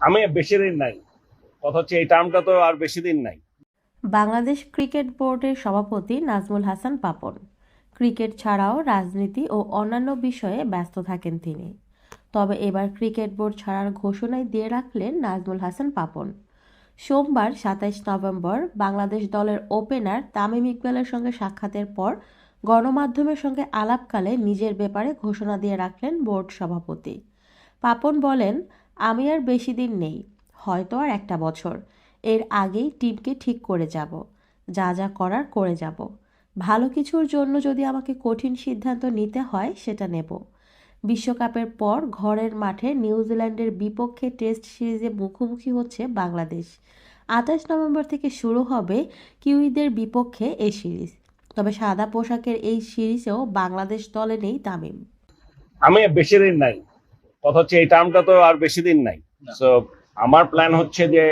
আমি বেশি দিন নাই। কথা হচ্ছে এই টার্মটা তো আর বেশি দিন নাই। বাংলাদেশ ক্রিকেট বোর্ডের সভাপতি নাজমুল হাসান পাপন। ক্রিকেট ছাড়াও রাজনীতি ও অন্যান্য বিষয়ে ব্যস্ত থাকেন তিনি। তবে এবার ক্রিকেট বোর্ড ছাড়ার ঘোষণাই দিয়ে রাখলেন নাজমুল হাসান পাপন। সোমবার সাতাইশ নভেম্বর বাংলাদেশ দলের ওপেনার তামিম ইকবালের সঙ্গে সাক্ষাতের পর গণমাধ্যমের সঙ্গে আলাপকালে নিজের ব্যাপারে ঘোষণা দিয়ে রাখলেন বোর্ড সভাপতি। পাপন বলেন আমি আর বেশি দিন নেই, হয়তো আর একটা বছর। এর আগেই টিমকে ঠিক করে যাব, যা যা করার করে যাব। ভালো কিছুর জন্য যদি আমাকে কঠিন সিদ্ধান্ত নিতে হয়, সেটা নেব। বিশ্বকাপের পর ঘরের মাঠে নিউজিল্যান্ডের বিপক্ষে টেস্ট সিরিজে মুখোমুখি হচ্ছে বাংলাদেশ। আঠাশ নভেম্বর থেকে শুরু হবে কিউইদের বিপক্ষে এই সিরিজ। তবে সাদা পোশাকের এই সিরিজেও বাংলাদেশ দলে নেই তামিম। আমি বেশি দিন নাই। কথা হচ্ছে এই টার্মটা তো আর বেশি দিন নাই। সো আমার প্ল্যান হচ্ছে যে